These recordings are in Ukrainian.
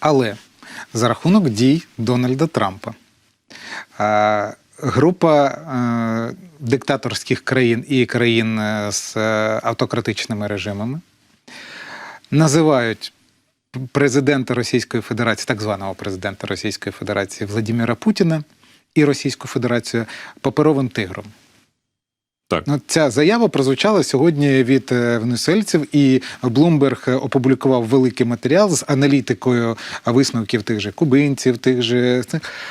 Але за рахунок дій Дональда Трампа. Група е, диктаторських країн і країн е, з е, автократичними режимами називають президента Російської Федерації, так званого президента Російської Федерації Владимира Путіна і Російську Федерацію паперовим тигром. Так. Ну, ця заява прозвучала сьогодні від венесельців, венесуельців, і Блумберг опублікував великий матеріал з аналітикою висновків тих же кубинців, тих же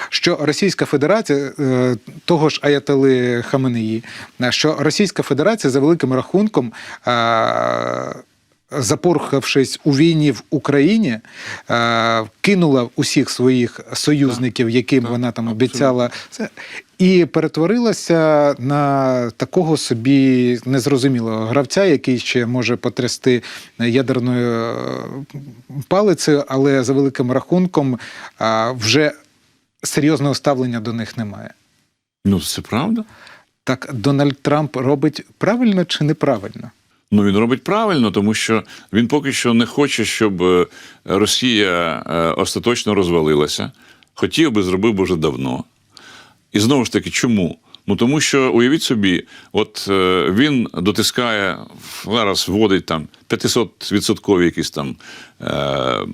що Російська Федерація е, того ж Аятали Хаменеї, е, що Російська Федерація за великим рахунком. Е, Запорхавшись у війні в Україні, е, кинула усіх своїх союзників, яким так, вона там абсолютно. обіцяла це, і перетворилася на такого собі незрозумілого гравця, який ще може потрясти ядерною е, палицею, але за великим рахунком вже серйозного ставлення до них немає. Ну, це правда. Так Дональд Трамп робить правильно чи неправильно? Ну він робить правильно, тому що він поки що не хоче, щоб е, Росія е, остаточно розвалилася. Хотів би, зробив би вже давно. І знову ж таки, чому? Ну тому що уявіть собі, от е, він дотискає зараз вводить там 500 відсоткові якісь там е, е,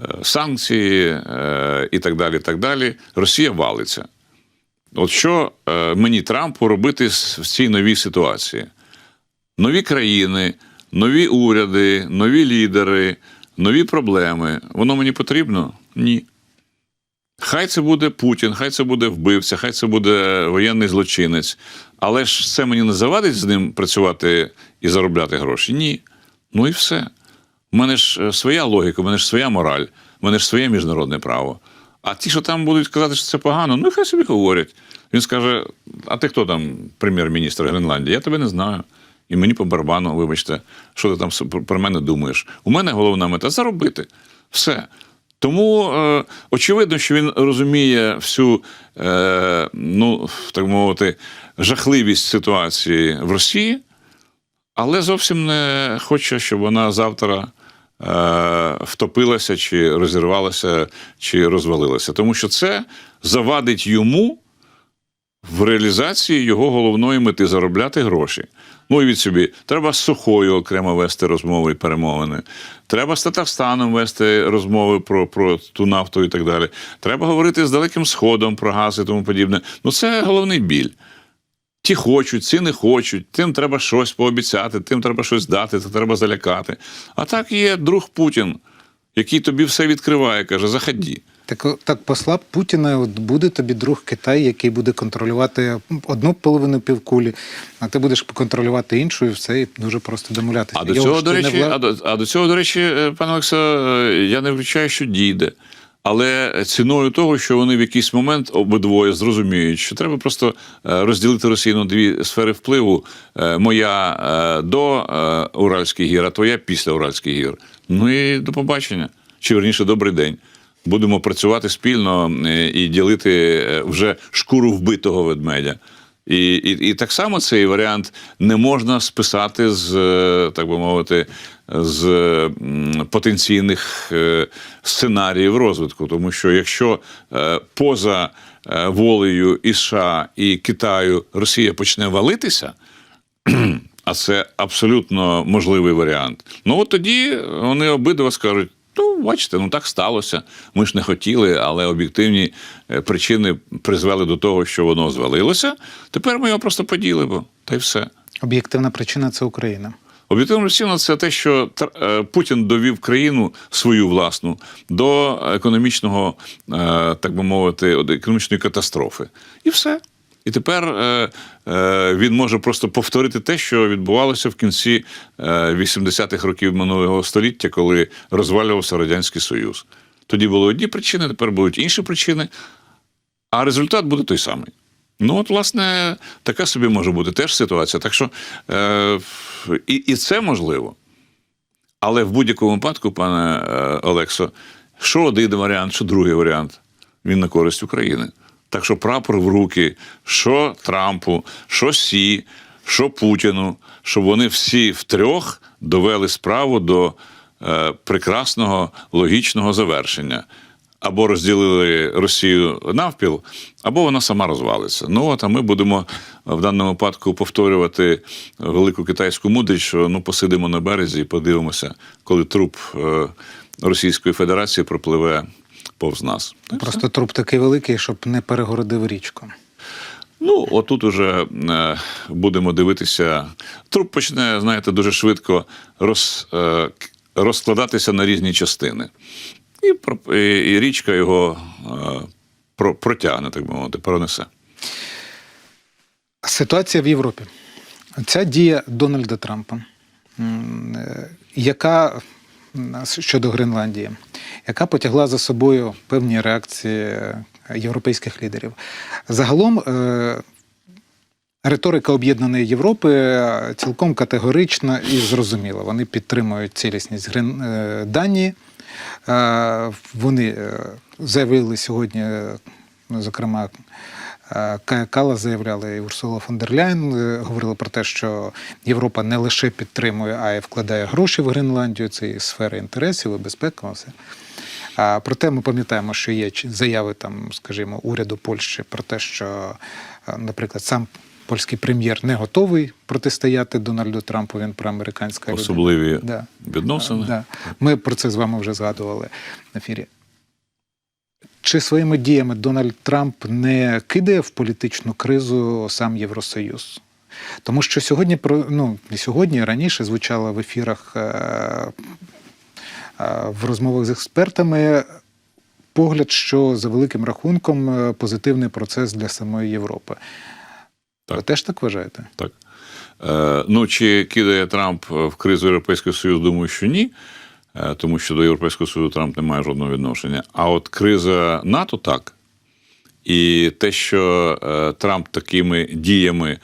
е, санкції е, і так далі. так далі. Росія валиться. От що е, мені Трампу робити в цій новій ситуації? Нові країни, нові уряди, нові лідери, нові проблеми. Воно мені потрібно? Ні. Хай це буде Путін, хай це буде вбивця, хай це буде воєнний злочинець. Але ж це мені не завадить з ним працювати і заробляти гроші? Ні. Ну і все. У мене ж е, своя логіка, у мене ж своя мораль, у мене ж своє міжнародне право. А ті, що там будуть казати, що це погано, ну хай собі говорять. Він скаже: а ти хто там прем'єр-міністр Гренландії? Я тебе не знаю. І мені по барабану, вибачте, що ти там про- мене думаєш. У мене головна мета заробити. Все. Тому е, очевидно, що він розуміє всю, е, ну, так мовити, жахливість ситуації в Росії, але зовсім не хоче, щоб вона завтра е, втопилася, чи розірвалася, чи розвалилася. Тому що це завадить йому в реалізації його головної мети заробляти гроші. Ну від собі, треба з сухою окремо вести розмови і перемовини. Треба з Татарстаном вести розмови про, про ту нафту і так далі. Треба говорити з Далеким Сходом про газ і тому подібне. Ну це головний біль. Ті хочуть, ці не хочуть, тим треба щось пообіцяти, тим треба щось дати, це треба залякати. А так є друг Путін, який тобі все відкриває, каже: заході. Так, так посла Путіна от буде тобі друг Китай, який буде контролювати одну половину півкулі, а ти будеш контролювати іншу, і все, і дуже просто домовлятися. А до цього, ж до речі, вла- а до, а до цього, до речі, е, пане Олекса, е, я не виключаю, що дійде. Але ціною того, що вони в якийсь момент обидвоє зрозуміють, що треба просто е, розділити Росію на дві сфери впливу: моя до Уральських гір, а твоя після Уральських гір. Ну і до побачення. Чи верніше, добрий день. Будемо працювати спільно е, і ділити е, вже шкуру вбитого ведмедя. І, і, і так само цей варіант не можна списати з, е, так би мовити, з потенційних сценаріїв розвитку. Тому що якщо поза волею і США і Китаю Росія почне валитися, а це абсолютно можливий варіант. Ну от тоді вони обидва скажуть: ну, бачите, ну так сталося. Ми ж не хотіли, але об'єктивні е, причини призвели до того, що воно звалилося. Тепер ми його просто поділимо, та й все. Об'єктивна причина це Україна. Об'єктивно причина це те, що е, Путін довів країну свою власну до економічного, е, так би мовити, економічної катастрофи. І все. І тепер е, е, він може просто повторити те, що відбувалося в кінці е, 80-х років минулого століття, коли розвалювався Радянський Союз. Тоді були одні причини, тепер будуть інші причини, а результат буде той самий. Ну, от, власне, така собі може бути теж ситуація. Так що е, і, і це можливо. Але в будь-якому випадку, пане е, Олексо, що один варіант, що другий варіант, він на користь України. Так що прапор в руки, що Трампу, що Сі, що Путіну, щоб вони всі втрьох довели справу до е, прекрасного логічного завершення. Або розділили Росію навпіл, або вона сама розвалиться. Ну от а ми будемо в даному випадку повторювати велику китайську мудрість, що ну посидимо на березі і подивимося, коли труп е, Російської Федерації пропливе повз нас. Просто труп такий великий, щоб не перегородив річку. Ну, отут уже е, будемо дивитися. Труп почне, знаєте, дуже швидко роз, е, розкладатися на різні частини. І, і, і річка його е, про, протягне, так би мовити, пронесе. Ситуація в Європі. Ця дія Дональда Трампа, яка щодо Гренландії, яка потягла за собою певні реакції е, європейських лідерів. Загалом е, риторика Об'єднаної Європи е, цілком категорична і зрозуміла. Вони підтримують цілісність Данії. Вони заявили сьогодні, ну, зокрема, Кала заявляли і Урсула фон дер Ляйн е, говорили про те, що Європа не лише підтримує, а й вкладає гроші в Гренландію. Це і сфера інтересів, і безпека. Все. А проте ми пам'ятаємо, що є заяви там, скажімо, уряду Польщі про те, що, е, наприклад, сам польський прем'єр не готовий протистояти Дональду Трампу. Він проамериканська людина. Особливі Да. відносини. Да. Ми про це з вами вже згадували в ефірі. Чи своїми діями Дональд Трамп не кидає в політичну кризу сам Євросоюз? Тому що сьогодні про ну не сьогодні, а раніше звучало в ефірах е, е, в розмовах з експертами погляд, що за великим рахунком е, позитивний процес для самої Європи. Так. Ви теж так вважаєте? Так. Е, ну, чи кидає Трамп в кризу Європейського Союзу, думаю, що ні. Е, Тому що до Європейського Союзу Трамп не має жодного відношення. А от криза НАТО так. І те, що е, Трамп такими діями,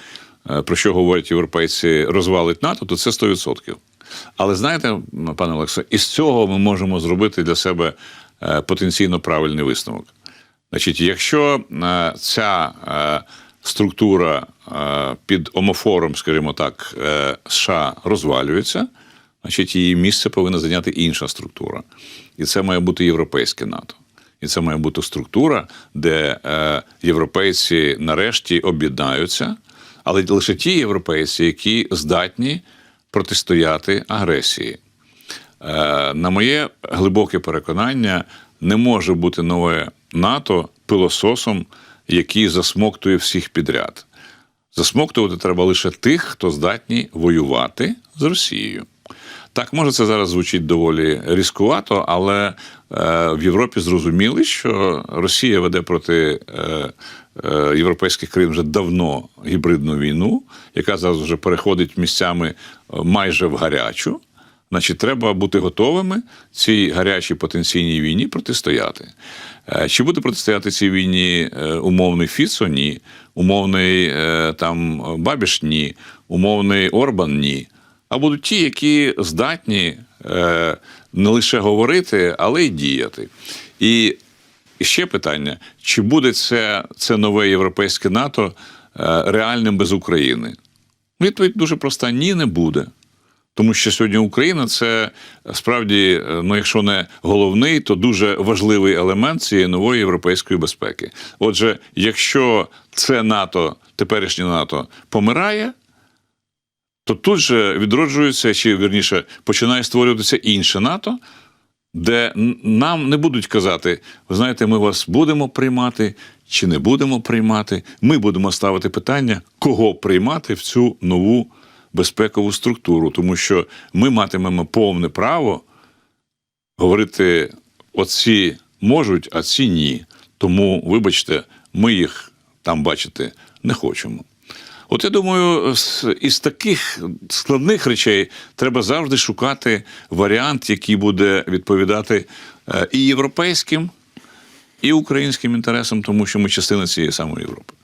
е, про що говорять європейці, розвалить НАТО, то це 100%. Але знаєте, пане Олексо, із цього ми можемо зробити для себе потенційно правильний висновок. Значить, якщо ця структура під омофором, скажімо так, США розвалюється, значить її місце повинна зайняти інша структура. І це має бути європейське НАТО. І це має бути структура, де е, європейці нарешті об'єднаються, але лише ті європейці, які здатні протистояти агресії. Е, на моє глибоке переконання, не може бути нове НАТО пилососом, який засмоктує всіх підряд. Засмоктувати треба лише тих, хто здатні воювати з Росією. Так, може, це зараз звучить доволі різкувато, але е, в Європі зрозуміли, що Росія веде проти е, е, європейських країн вже давно гібридну війну, яка зараз вже переходить місцями майже в гарячу. Значить, треба бути готовими цій гарячій потенційній війні протистояти. Чи буде протистояти цій війні умовний Фіцо? Ні. Умовний там Бабіш? Ні. Умовний Орбан? Ні. А будуть ті, які здатні е, не лише говорити, але й діяти. І ще питання: чи буде це, це нове європейське НАТО е, реальним без України? Відповідь дуже проста: ні, не буде. Тому що сьогодні Україна це справді, е, ну якщо не головний, то дуже важливий елемент цієї нової європейської безпеки. Отже, якщо це НАТО, теперішнє НАТО, помирає, то тут же відроджується, чи вірніше починає створюватися інше НАТО, де нам не будуть казати, ви знаєте, ми вас будемо приймати чи не будемо приймати. Ми будемо ставити питання, кого приймати в цю нову безпекову структуру, тому що ми матимемо повне право говорити: оці можуть, а ці ні. Тому, вибачте, ми їх там бачити не хочемо. От я думаю, із таких складних речей треба завжди шукати варіант, який буде відповідати е, і європейським, і українським інтересам, тому що ми частина цієї самої Європи.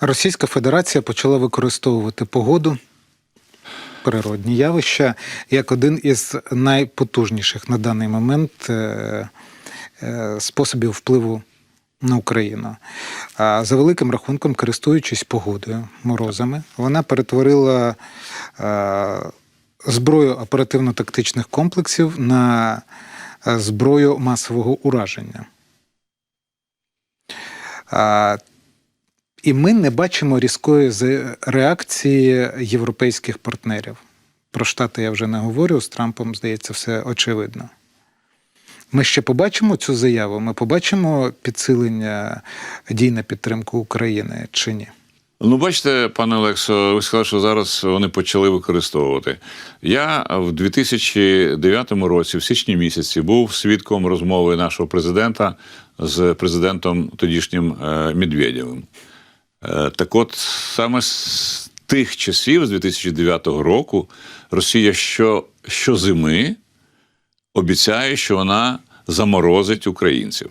Російська Федерація почала використовувати погоду, природні явища як один із найпотужніших на даний момент е, е, способів впливу на Україну. А за великим рахунком, користуючись погодою, морозами, вона перетворила зброю оперативно-тактичних комплексів на зброю масового ураження. І ми не бачимо різкої реакції європейських партнерів. Про Штати я вже не говорю, з Трампом, здається, все очевидно. Ми ще побачимо цю заяву, ми побачимо підсилення дій на підтримку України чи ні? Ну, бачите, пане Олексо, ви сказали, що зараз вони почали використовувати. Я в 2009 році, в січні місяці, був свідком розмови нашого президента з президентом тодішнім е, Медведєвим. Е, Так от, саме з тих часів, з 2009 року, Росія що, щозими обіцяє, що вона заморозить українців.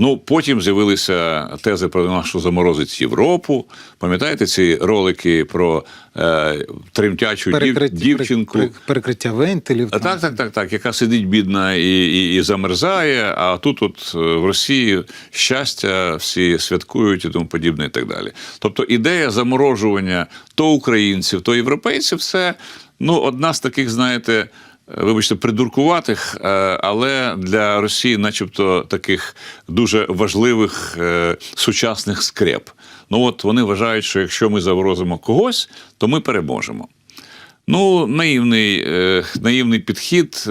Ну, потім з'явилися тези про те, що заморозить Європу. Пам'ятаєте ці ролики про е, тремтячу дів, Перекриття, дівчинку? перекриття вентилів. А, там. Так, так, так, так, яка сидить бідна і, і, і замерзає, а тут от е, в Росії щастя, всі святкують і тому подібне, і так далі. Тобто ідея заморожування то українців, то європейців це ну, одна з таких, знаєте. Вибачте, придуркуватих, е, але для Росії, начебто, таких дуже важливих е, сучасних скреп. Ну от вони вважають, що якщо ми заморозимо когось, то ми переможемо. Ну, наївний, е, наївний підхід.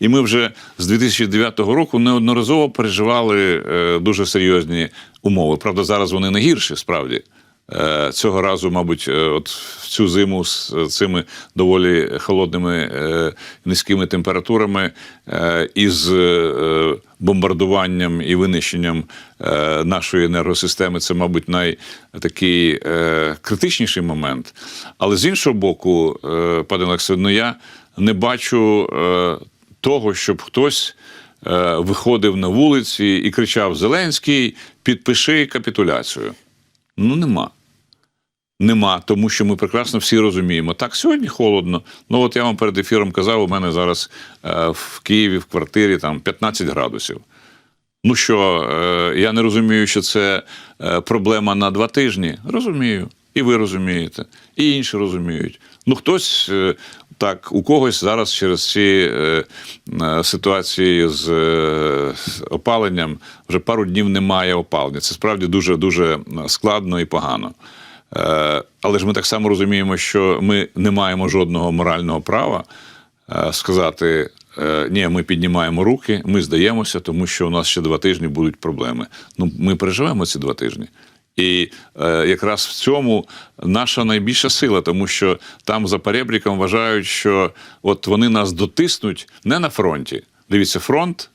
І ми вже з 2009 року неодноразово переживали дуже серйозні умови. Правда, зараз вони не гірші, справді. Е, Цього разу, мабуть, е, от в цю зиму з е, цими доволі холодними низькими температурами із бомбардуванням і винищенням нашої енергосистеми, це, мабуть, найтакий критичніший момент. Але з іншого боку, пане Олексію, ну я не бачу того, щоб хтось виходив на вулиці і кричав: Зеленський, підпиши капітуляцію. Ну, нема. Нема, тому що ми прекрасно всі розуміємо. Так, сьогодні холодно. Ну, от я вам перед ефіром казав, у мене зараз е, в Києві в квартирі там 15 градусів. Ну що, е, я не розумію, що це е, проблема на два тижні. Розумію. І ви розумієте, і інші розуміють. Ну, хтось е, так, у когось зараз через ці е, е, ситуації з опаленням вже пару днів немає опалення. Це справді дуже дуже складно і погано. Але ж ми так само розуміємо, що ми не маємо жодного морального права сказати: ні, ми піднімаємо руки, ми здаємося, тому що у нас ще два тижні будуть проблеми. Ну, ми переживемо ці два тижні. І е, якраз в цьому наша найбільша сила, тому що там за перебріком вважають, що от вони нас дотиснуть не на фронті. Дивіться, фронт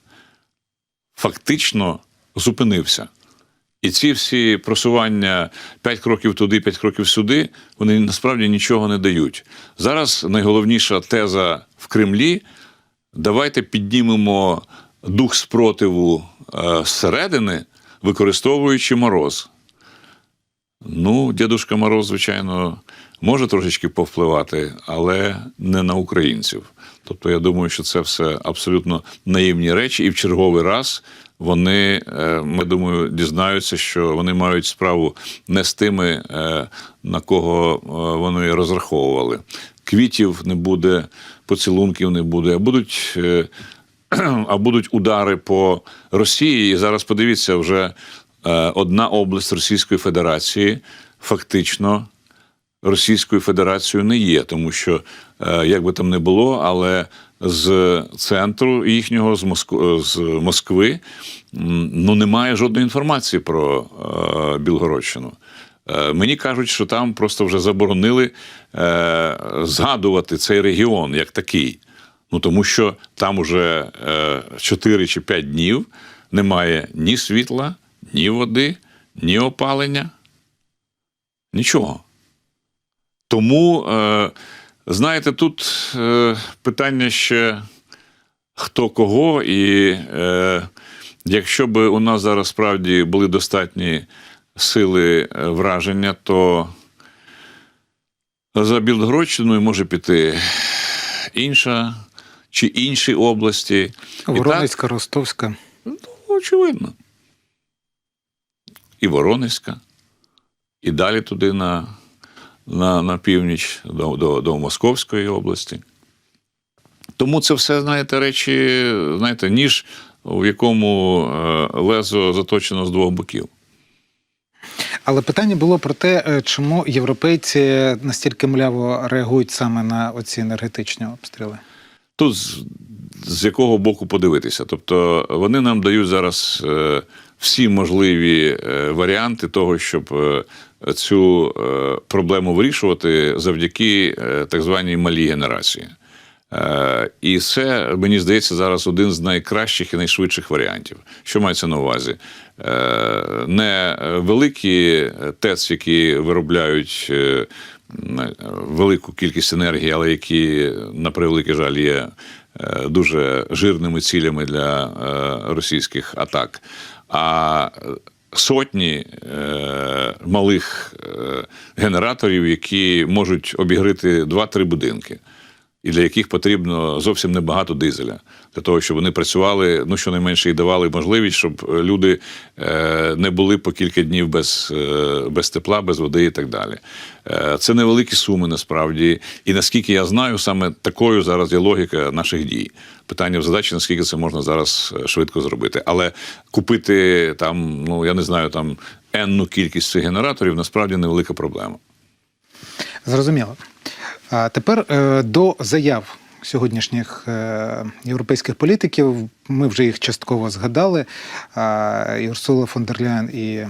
фактично зупинився. І ці всі просування 5 кроків туди, 5 кроків сюди, вони насправді нічого не дають. Зараз найголовніша теза в Кремлі: давайте піднімемо дух спротиву е, зсередини, використовуючи мороз. Ну, дідушка Мороз, звичайно, може трошечки повпливати, але не на українців. Тобто, я думаю, що це все абсолютно наївні речі, і в черговий раз вони, е, ми думаю, дізнаються, що вони мають справу не з тими, е, на кого е, вони розраховували. Квітів не буде, поцілунків не буде, а будуть. А будуть удари по Росії. І зараз подивіться, вже одна область Російської Федерації фактично Російською Федерацією не є, тому що е, як би там не було, але з центру їхнього з Москви, з Москви ну немає жодної інформації про е, Білгородщину. Е, Мені кажуть, що там просто вже заборонили е, згадувати цей регіон як такий. Ну тому що там уже е, 4 чи 5 днів немає ні світла, ні води, ні опалення. Нічого. Тому, е, знаєте, тут е, питання ще хто кого, і е, якщо б у нас зараз справді були достатні сили враження, то за Білгородщиною може піти інша чи інші області. Воронезька, Ростовська. Ну, очевидно. І Воронезька, і далі туди на, на, на північ, до, до, до Московської області. Тому це все, знаєте, речі, знаєте, ніж, в якому е, лезо заточено з двох боків. Але питання було про те, е, чому європейці настільки мляво реагують саме на оці енергетичні обстріли. Тут з, з якого боку подивитися. Тобто вони нам дають зараз е, всі можливі е, варіанти того, щоб е, цю е, проблему вирішувати завдяки так званій малій генерації. І це, мені здається, зараз один з найкращих і найшвидших варіантів. Що мається на увазі? Не великі ТЕЦ, які виробляють велику кількість енергії, але які, на превеликий жаль, є е, дуже жирними цілями для е, російських атак. А сотні е, малих генераторів, які можуть обігрити 2-3 будинки і для яких потрібно зовсім небагато дизеля, для того, щоб вони працювали, ну щонайменше і давали можливість, щоб люди е, не були по кілька днів без, е, без тепла, без води і так далі. Е, Це невеликі суми насправді. І наскільки я знаю, саме такою зараз є логіка наших дій. Питання в задачі, наскільки це можна зараз е, швидко зробити. Але купити там, ну я не знаю, там енну кількість цих генераторів насправді невелика проблема. Зрозуміло. А тепер е, до заяв сьогоднішніх е, європейських політиків. Ми вже їх частково згадали. А, і Урсула фон дер Ляєн і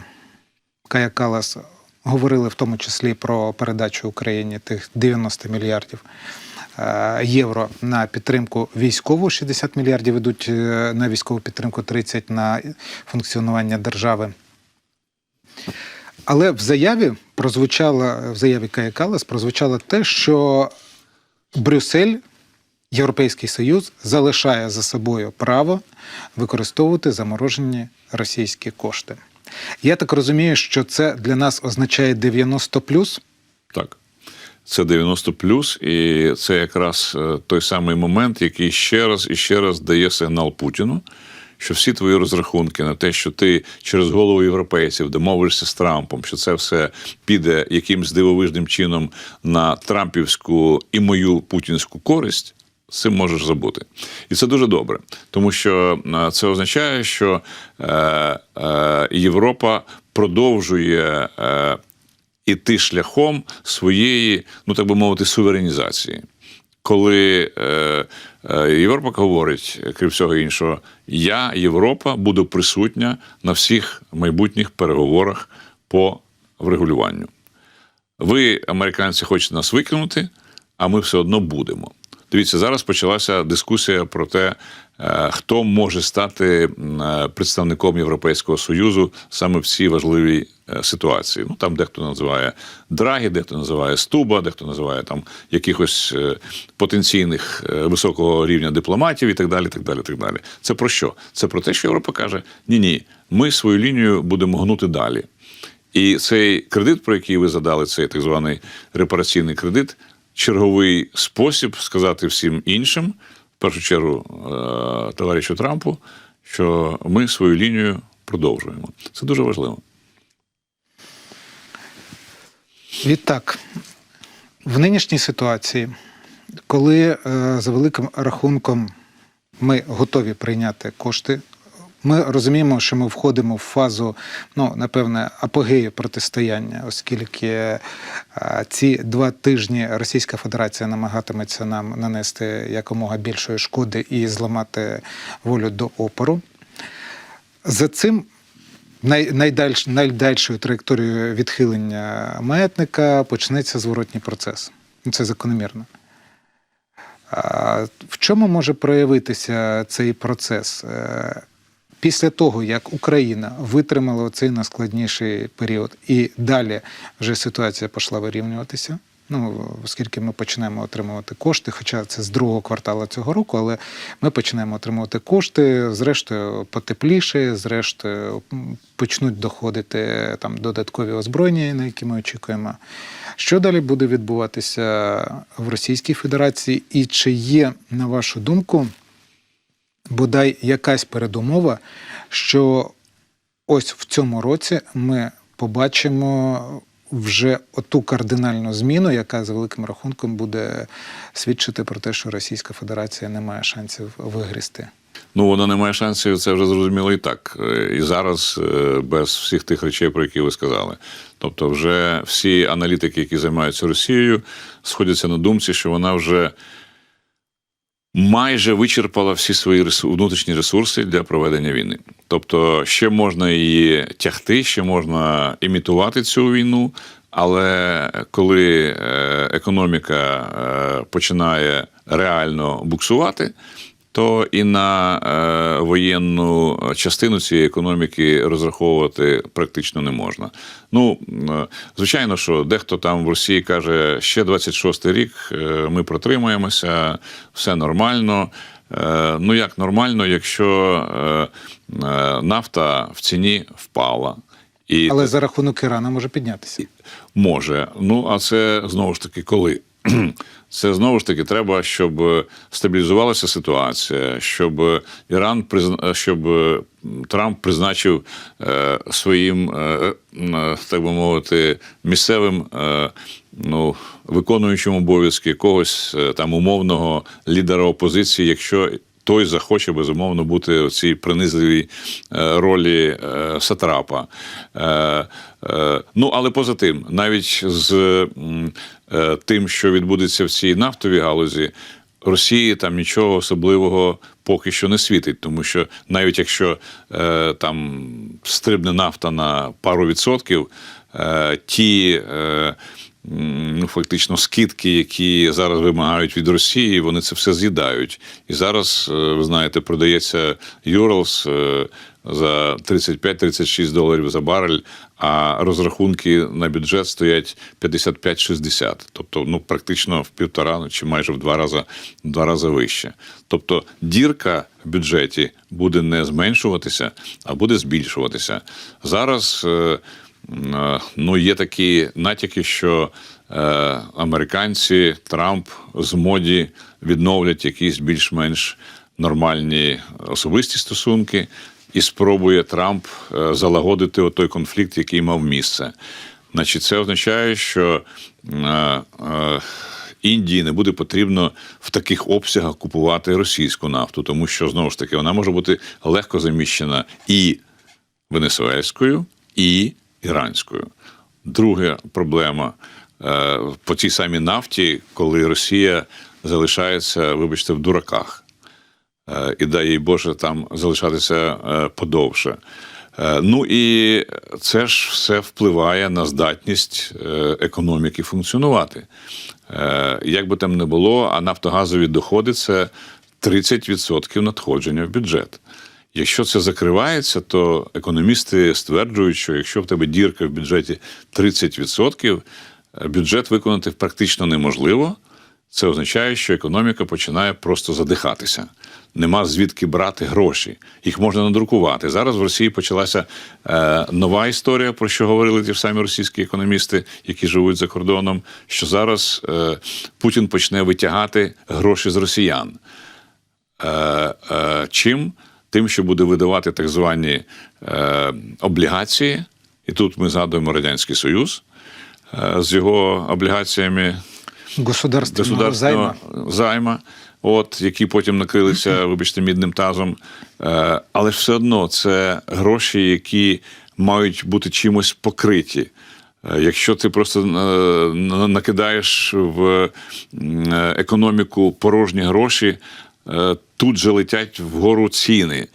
Кая Калас говорили в тому числі про передачу Україні тих 90 мільярдів. е, Євро на підтримку військову 60 мільярдів ідуть е, на військову підтримку, 30 на функціонування держави. Але в заяві прозвучало в заяві Кая Калас прозвучало те, що Брюссель, Європейський Союз залишає за собою право використовувати заморожені російські кошти. Я так розумію, що це для нас означає 90 плюс. Так. Це 90 плюс, і це якраз е, той самий момент, який ще раз і ще раз дає сигнал Путіну, що всі твої розрахунки на те, що ти через голову європейців домовишся з Трампом, що це все піде якимсь дивовижним чином на Трампівську і мою путінську користь. Цим можеш забути, і це дуже добре, тому що е, це означає, що е, е, Європа продовжує іти шляхом своєї, ну так би мовити, суверенізації. Коли е, е, Європа говорить, крім всього іншого, я, Європа, буду присутня на всіх майбутніх переговорах по врегулюванню. Ви, американці, хочете нас викинути, а ми все одно будемо. Дивіться, зараз почалася дискусія про те, хто може стати е, представником Європейського Союзу саме в цій важливій е, ситуації. Ну там дехто називає Драгі, дехто називає Стуба, дехто називає там якихось е, потенційних е, високого рівня дипломатів і так далі. так далі, так далі. Це про що? Це про те, що Європа каже: ні, ні, ми свою лінію будемо гнути далі. І цей кредит, про який ви задали, цей так званий репараційний кредит, черговий спосіб сказати всім іншим, першу чергу е, товаришу Трампу, що ми свою лінію продовжуємо. Це дуже важливо. Відтак, в нинішній ситуації, коли е, за великим рахунком ми готові прийняти кошти, ми розуміємо, що ми входимо в фазу, ну, напевне, апогею протистояння, оскільки е, ці два тижні Російська Федерація намагатиметься нам нанести якомога більшої шкоди і зламати волю до опору. За цим найдальш, найдальшою траєкторією відхилення маятника почнеться зворотній процес. Ну, Це закономірно. В чому може проявитися цей процес? Після того, як Україна витримала цей найскладніший період, і далі вже ситуація пішла вирівнюватися. Ну, оскільки ми почнемо отримувати кошти, хоча це з другого кварталу цього року, але ми почнемо отримувати кошти, зрештою потепліше, зрештою почнуть доходити там додаткові озброєння, на які ми очікуємо. Що далі буде відбуватися в Російській Федерації, і чи є, на вашу думку, бодай якась передумова, що ось в цьому році ми побачимо вже оту кардинальну зміну, яка за великим рахунком буде свідчити про те, що Російська Федерація не має шансів вигрісти. Ну, вона не має шансів, це вже зрозуміло і так. Е, І зараз е, без всіх тих речей, про які ви сказали. Тобто, вже всі аналітики, які займаються Росією, сходяться на думці, що вона вже майже вичерпала всі свої внутрішні ресурси для проведення війни. Тобто, ще можна її тягти, ще можна імітувати цю війну. Але коли е, економіка е, починає реально буксувати, то і на е, воєнну частину цієї економіки розраховувати практично не можна. Ну, е, звичайно, що дехто там в Росії каже, ще 26-й рік е, ми протримаємося, все нормально. Е, ну як нормально, якщо е, е, нафта в ціні впала. І Але за рахунок Ірана може піднятися. Може. Ну, а це знову ж таки коли? Це знову ж таки треба, щоб стабілізувалася ситуація, щоб Іран щоб Трамп призначив е, своїм, е, е, так би мовити, місцевим е, ну, виконуючим обов'язки якогось е, там умовного лідера опозиції, якщо той захоче безумовно бути в цій принизливій е, ролі е, сатрапа. Е, е, Ну, але поза тим, навіть з е, тим, що відбудеться в цій нафтовій галузі, Росії там нічого особливого поки що не світить, тому що навіть якщо е, там стрибне нафта на пару відсотків, е, ті. Е, ну, фактично скидки, які зараз вимагають від Росії, вони це все з'їдають. І зараз, е, ви знаєте, продається Юрлс е, за 35-36 доларів за барель, а розрахунки на бюджет стоять 55-60. Тобто, ну практично в півтора чи майже в два рази, в два рази вище. Тобто дірка в бюджеті буде не зменшуватися, а буде збільшуватися. Зараз. Е, Ну, є такі натяки, що е, американці Трамп з моді відновлять якісь більш-менш нормальні особисті стосунки, і спробує Трамп е, залагодити той конфлікт, який мав місце. Значить, це означає, що е, е, Індії не буде потрібно в таких обсягах купувати російську нафту, тому що знову ж таки вона може бути легко заміщена і венесуельською, і іранською. Друга проблема е, по цій самій нафті, коли Росія залишається, вибачте, в дураках. Е, І дай їй Боже там залишатися е, подовше. Ну і це ж все впливає на здатність економіки функціонувати. Як би там не було, а нафтогазові доходи це 30% надходження в бюджет. Якщо це закривається, то економісти стверджують, що якщо в тебе дірка в бюджеті 30%, е, бюджет виконати практично неможливо. Це означає, що економіка починає просто задихатися. Нема звідки брати гроші. Їх можна надрукувати. Зараз в Росії почалася е, нова історія, про що говорили ті ж самі російські економісти, які живуть за кордоном. Що зараз е, Путін почне витягати гроші з росіян. Е, е, чим? Тим, що буде видавати так звані е, облігації, і тут ми згадуємо Радянський Союз е, з його облігаціями Государственного займа. займа, от, які потім накрилися, вибачте, мідним тазом. Е, але ж все одно це гроші, які мають бути чимось покриті. Е, Якщо ти просто е, накидаєш в е, економіку порожні гроші, тут же летять вгору ціни.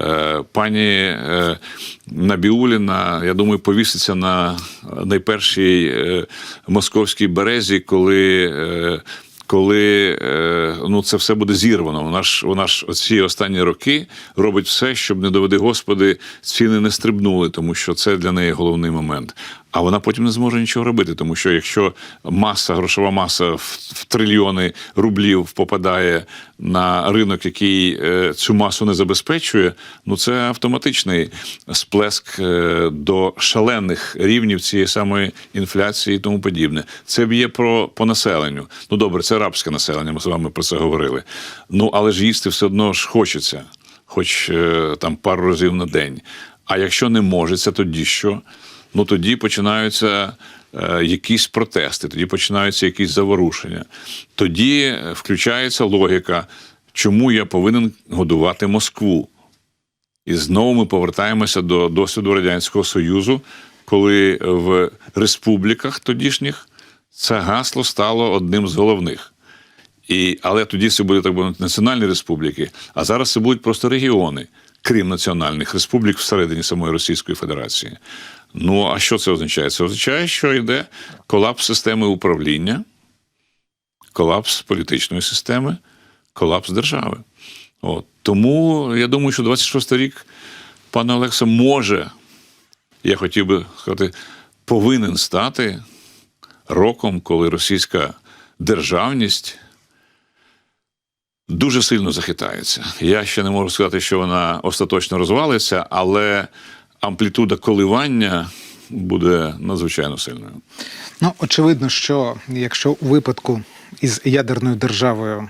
Е, Пані е, Набіуліна, я думаю, повіситься на найпершій е, московській березі, коли. е, Коли е, ну це все буде зірвано, вона ж вона ж оці останні роки робить все, щоб не доведи Господи, ціни не стрибнули, тому що це для неї головний момент. А вона потім не зможе нічого робити, тому що якщо маса, грошова маса в, трильйони рублів попадає на ринок, який е, цю масу не забезпечує, ну це автоматичний сплеск е, до шалених рівнів цієї самої інфляції і тому подібне. Це б'є про по населенню. Ну добре, це рабське населення. Ми з вами про це говорили. Ну але ж їсти все одно ж хочеться, хоч е, там пару разів на день. А якщо не може, це тоді що? Ну тоді починаються е, якісь протести, тоді починаються якісь заворушення. Тоді е, включається логіка, чому я повинен годувати Москву. І знову ми повертаємося до досвіду Радянського Союзу, коли в республіках тодішніх це гасло стало одним з головних. І, але тоді це були так би національні республіки, а зараз це будуть просто регіони, крім національних республік всередині самої Російської Федерації. Ну а що це означає? Це означає, що йде колапс системи управління, колапс політичної системи, колапс держави. От. Тому я думаю, що 26 рік пане Олекса може, я хотів би сказати, повинен стати роком, коли російська державність дуже сильно захитається. Я ще не можу сказати, що вона остаточно розвалиться, але амплітуда коливання буде надзвичайно сильною. Ну, очевидно, що якщо у випадку із ядерною державою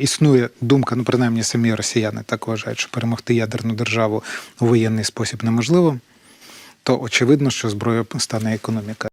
існує думка, ну принаймні самі росіяни так вважають, що перемогти ядерну державу у воєнний спосіб неможливо, то очевидно, що зброєю стане економіка.